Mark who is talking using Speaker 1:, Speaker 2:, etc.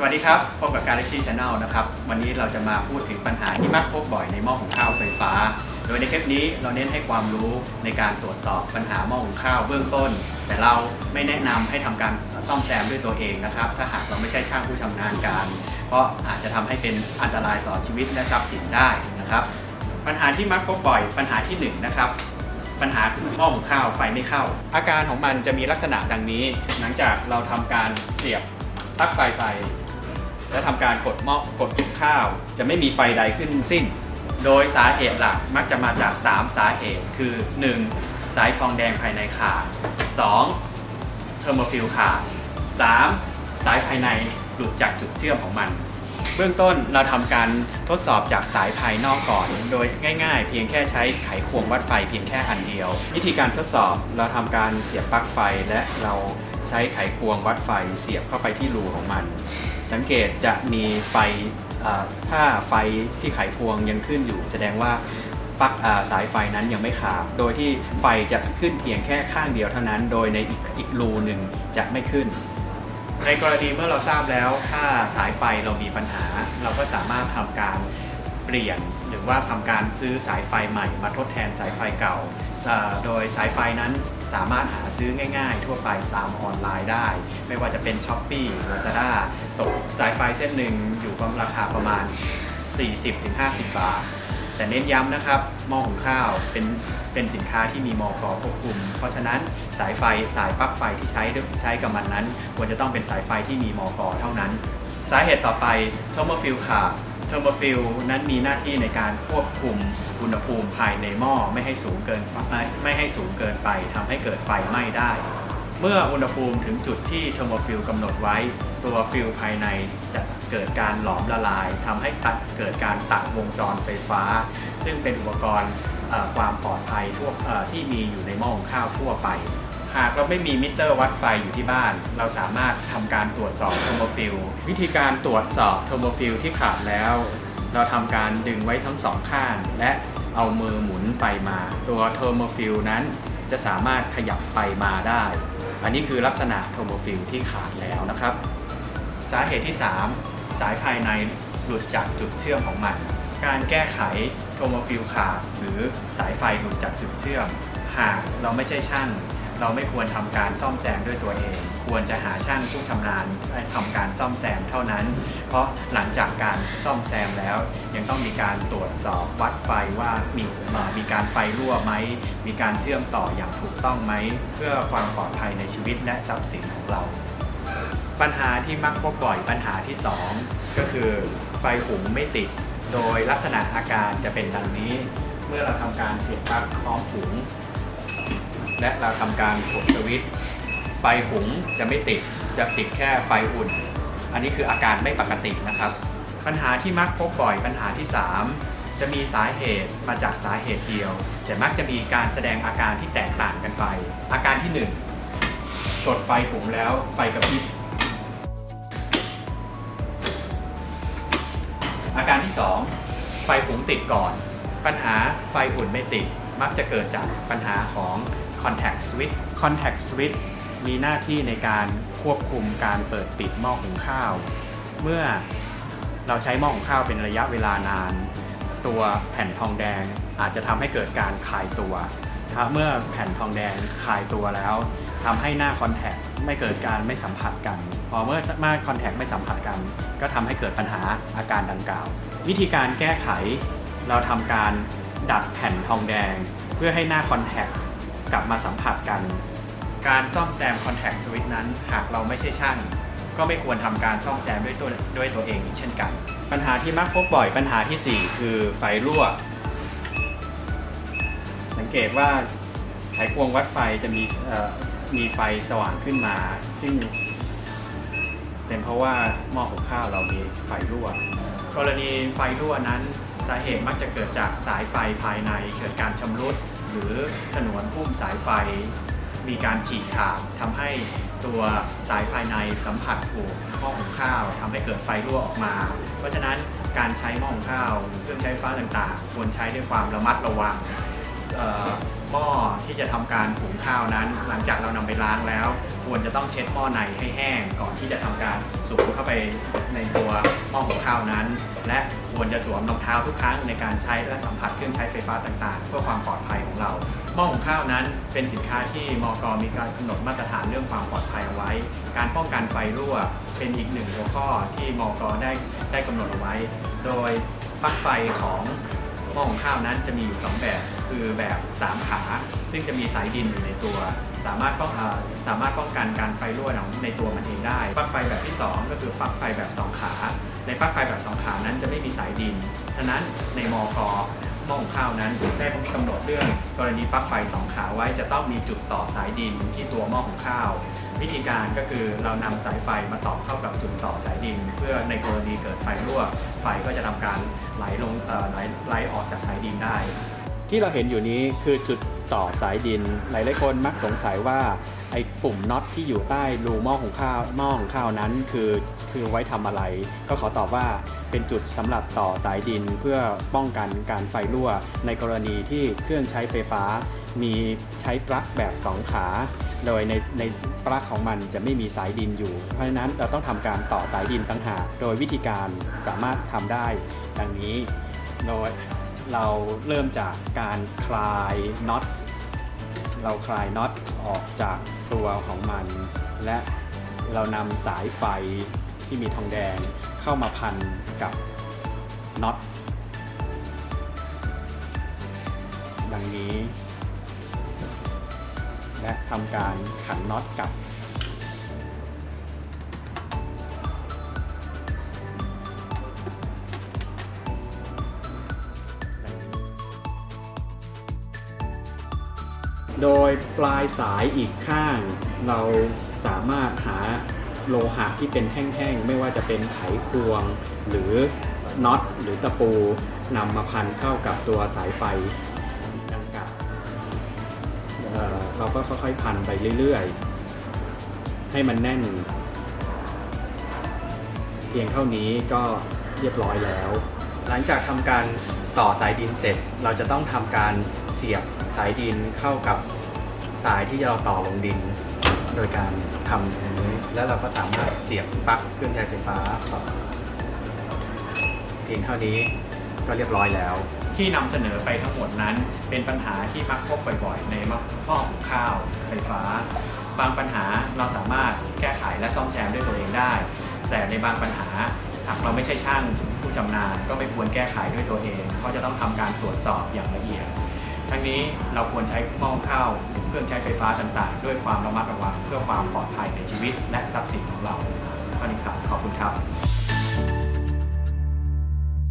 Speaker 1: สวัสดีครับ พบกับการเล็กซี่ชาแนลนะครับ วันนี้เราจะมาพูดถึงปัญหาที่มักพบบ่อยในหม้อหุงข้าวไฟฟ้า โดยในคลิปนี้เราเน้นให้ความรู้ในการตรวจสอบปัญหาหม้อหุงข้าวเบื้องต้น แต่เราไม่แนะนำให้ทำการซ่อมแซมด้วยตัวเองนะครับ ถ้าหากเราไม่ใช่ช่างผู้ชำนาญการ เพราะอาจจะทำให้เป็นอันตรายต่อชีวิตและทรัพย์สินได้นะครับ ปัญหาที่มักพบบ่อย ปัญหาที่หนึ่งนะครับปัญหาหม้อหุงข้าวไฟไม่เข้า อาการของมันจะมีลักษณะดังนี้ หลังจากเราทำการเสียบปลั๊กไฟไป และทำการกดหม้อกดหุงข้าว จะไม่มีไฟใดขึ้นสิ้น โดยสาเหตุหลักมักจะมาจาก 3 สาเหตุคือ 1. สายทองแดงภายในขาด 2. เทอร์โมฟิลขาด 3. สายภายในหลุดจากจุดเชื่อมของมัน เบื้องต้นเราทำการทดสอบจากสายภายนอกก่อน โดยง่ายๆ เพียงแค่ใช้ไขควงวัดไฟเพียงแค่อันเดียว วิธีการทดสอบเราทำการเสียบปลั๊กไฟและเราใช้ไขควงวัดไฟเสียบเข้าไปที่รูของมัน สังเกตจะมีไฟถ้าไฟที่ไขควงยังขึ้นอยู่ แสดงว่าปลั๊กสายไฟนั้นยังไม่ขาด โดยที่ไฟจะขึ้นเพียงแค่ข้างเดียวเท่านั้น โดยในอีกอีกรูหนึ่งจะไม่ขึ้น ในกรณีเมื่อเราทราบแล้ว ถ้าสายไฟเรามีปัญหา เราก็สามารถทำการเปลี่ยน หรือว่าทำการซื้อสายไฟใหม่มาทดแทนสายไฟเก่าโดยสายไฟนั้นสามารถหาซื้อง่าย ๆ ทั่วไปตามออนไลน์ได้ ไม่ว่าจะเป็น s h อ p e e Lazada ตกสายไฟเส้นหนึ่งอยู่ประมาณราคาประมาณ 40-50 บาท แต่เน้นย้ำนะครับหม้อหุงข้าวเป็นเป็นสินค้าที่มีมอกอควบคุม เพราะฉะนั้นสายไฟสายปลั๊กไฟที่ใช้ใช้กับมันนั้น ควรจะต้องเป็นสายไฟที่มีมอกอเท่านั้น สาเหตุต่อไปเทอร์ฟิลขาด เทอร์โมฟิลนั้นมีหน้าที่ในการควบคุมอุณหภูมิภายในหม้อไม่ให้สูงเกินไม่ไม่ให้สูงเกินไปทำให้เกิดไฟไหม้ได้ เมื่ออุณหภูมิถึงจุดที่เทอร์โมฟิลกำหนดไว้ ตัวฟิลภายในจะเกิดการหลอมละลายทำให้ตัดเกิดการตัดวงจรไฟฟ้า ซึ่งเป็นอุปกรณ์ความปลอดภัยทั่วที่มีอยู่ในหม้อหุงข้าวทั่วไป หากเราไม่มีมิเตอร์วัดไฟอยู่ที่บ้าน เราสามารถทำการตรวจสอบเทอร์โมฟิลวิธีการตรวจสอบเทอร์โมฟิลที่ขาดแล้ว เราทำการดึงไว้ทั้งสองข้างและเอามือหมุนไปมา ตัวเทอร์โมฟิลนั้นจะสามารถขยับไปมาได้ อันนี้คือลักษณะเทอร์โมฟิลที่ขาดแล้วนะครับ สาเหตุที่ 3 สายภายในหลุดจากจุดเชื่อมของมัน การแก้ไขโทรโมฟิลขาดหรือสายไฟหลุดจากจุดเชื่อม หากเราไม่ใช่ช่าง เราไม่ควรทำการซ่อมแซมด้วยตัวเอง ควรจะหาช่างผู้ชำนาญทำการซ่อมแซมเท่านั้น เพราะหลังจากการซ่อมแซมแล้ว ยังต้องมีการตรวจสอบวัดไฟว่ามีมีการไฟรั่วไหม มีการเชื่อมต่ออย่างถูกต้องไหม เพื่อความปลอดภัยในชีวิตและทรัพย์สินของเรา ปัญหาที่มักพบบ่อยปัญหาที่ 2 ก็คือไฟหุงไม่ติด โดยลักษณะอาการจะเป็นดังนี้ เมื่อเราทำการเสียบปลั๊กพร้อมหุง และเราทำการกดสวิตช์ไฟหุงจะไม่ติดจะติดแค่ไฟอุ่น อันนี้คืออาการไม่ปกตินะครับ ปัญหาที่มักพบบ่อยปัญหาที่ 3 จะมีสาเหตุมาจากสาเหตุเดียว แต่มักจะมีการแสดงอาการที่แตกต่างกันไป อาการที่ 1 กดไฟหุงแล้วไฟกระพริบอาการที่ 2 ไฟหุงติดก่อน ปัญหาไฟอุ่นไม่ติดมักจะเกิดจากปัญหาของ contact switch contact switch มีหน้าที่ในการควบคุมการเปิดปิดหม้อหุงข้าว เมื่อเราใช้หม้อหุงข้าวเป็นระยะเวลานาน ตัวแผ่นทองแดงอาจจะทำให้เกิดการคลายตัวถ้าเมื่อแผ่นทองแดงคลายตัวแล้วทำให้หน้าคอนแทคไม่เกิดการไม่สัมผัสกัน พอเมื่อหน้าคอนแทคไม่สัมผัสกัน ก็ทำให้เกิดปัญหาอาการดังกล่าว วิธีการแก้ไข เราทำการดัดแผ่นทองแดง เพื่อให้หน้าคอนแทค กลับมาสัมผัสกัน การซ่อมแซมคอนแทคสวิตนั้น หากเราไม่ใช่ช่าง ก็ไม่ควรทำการซ่อมแซมด้วยตัวด้วยตัวเองอีกเช่นกัน ปัญหาที่มักพบบ่อยปัญหาทีสี่ 4 คือไฟรั่ว สังเกตว่าไขควงวัดไฟจะมีเอ่อมีไฟสว่างขึ้นมา ซึ่งเป็นเพราะว่าหม้อหุงข้าวเรามีไฟรั่ว กรณีไฟรั่วนั้น สาเหตุมักจะเกิดจากสายไฟภายในเกิดการชำรุด รือฉนวนพุ่มสายไฟ มีการฉีกขาดทำให้ตัวสายภายในสัมผัสถูกหม้อหุงข้าวทำให้เกิดไฟรั่วออกมา เพราะฉะนั้นการใช้หม้อหุงข้าวเครื่องใช้ไฟฟ้าต่างๆ ควรใช้ด้วยความระมัดระวัง หม้อที่จะทำการหุงข้าวนั้น หลังจากเรานำไปล้างแล้ว ควรจะต้องเช็ดหม้อในให้แห้ง ก่อนที่จะทำการสูบเข้าไปในตัวหม้อหุงข้าวนั้น และควรจะสวมรองเท้าทุกครั้งในการใช้และสัมผัสเครื่องใช้ไฟฟ้าต่างๆ เพื่อความปลอดภัยของเราหม้อหุงข้าวนั้น เป็นสินค้าที่มกมีการกำหนดมาตรฐานเรื่องความปลอดภัยเอาไว้ การป้องกันไฟรั่วเป็นอีกหนึ่งหัวข้อที่มกได้ได้กำหนดเอาไว้ โดยปลั๊กไฟของ ม้อของข้าวนั้นจะมีอยู่ 2 แบบ คือแบบ 3 ขา ซึ่งจะมีสายดินอยู่ในตัว สามารถป้องสามารถป้องกันการไฟรั่วของในตัวมันเองได้ปลั๊กไฟแบบที่ 2 ก็คือปลั๊กไฟแบบ 2 ขา ในปลั๊กไฟแบบ 2 ขานั้นจะไม่มีสายดิน ฉะนั้นในมก หม้อหุงข้าวนั้นได้กำหนดเรื่องกรณีปลั๊กไฟสองขาไว้จะต้องมีจุดต่อสายดินที่ตัวหม้อหุงข้าว วิธีการก็คือเรานำสายไฟมาต่อเข้ากับจุดต่อสายดิน เพื่อในกรณีเกิดไฟรั่วไฟก็จะทำการไหลลงไหลไหลออกจากสายดินได้ ที่เราเห็นอยู่นี้คือจุดต่อสายดิน หลายๆคนมักสงสัยว่าไอ้ปุ่มน็อตที่อยู่ใต้รูหม้อหุงข้าวหม้อหุงข้าวนั้นคือคือไว้ทำอะไร ก็ขอตอบว่าเป็นจุดสำหรับต่อสายดินเพื่อป้องกันการไฟรั่ว ในกรณีที่เครื่องใช้ไฟฟ้า มีใช้ปลั๊กแบบ 2 ขา โดยในในปลั๊กของมันจะไม่มีสายดินอยู่ เพราะฉะนั้นเราต้องทำการต่อสายดินต่างหากโดยวิธีการสามารถทำได้ดังนี้โดย เราเริ่มจากการคลายน็อต เราคลายน็อตออกจากตัวของมัน และเรานำสายไฟที่มีทองแดงเข้ามาพันกับน็อตดังนี้ และทำการขันน็อตกลับ โดยปลายสายอีกข้าง เราสามารถหาโลหะที่เป็นแท่งๆ ไม่ว่าจะเป็นไขควง หรือน็อตหรือตะปูนำมาพันเข้ากับตัวสายไฟดังกล่าวเอ่อเราก็ค่อยๆพันไปเรื่อยๆ ให้มันแน่น เพียงเท่านี้ก็เรียบร้อยแล้ว หลังจากทำการต่อสายดินเสร็จ เราจะต้องทำการเสียบสายดินเข้ากับสายที่เราต่อลงดิน โดยการทำอย่างนี้แล้วเราก็สามารถเสียบปลั๊กเครื่องใช้ไฟฟ้าต่อเพียงเท่านี้ก็เรียบร้อยแล้ว ที่นำเสนอไปทั้งหมดนั้น เป็นปัญหาที่มักพบบ่อยๆ ในหม้อหุงข้าวไฟฟ้า บางปัญหาเราสามารถแก้ไขและซ่อมแซมด้วยตัวเองได้ แต่ในบางปัญหา หากเราไม่ใช่ช่างผู้ชำนาญก็ไม่ควรแก้ไขด้วยตัวเองเพราะจะต้องทำการตรวจสอบอย่างละเอียด ทั้งนี้เราควรใช้หม้อข้าวเครื่องใช้ไฟฟ้าต่างๆ ด้วยความระมัดระวังเพื่อความปลอดภัยในชีวิตและทรัพย์สินของเราเท่านี้ครับขอบคุณครับ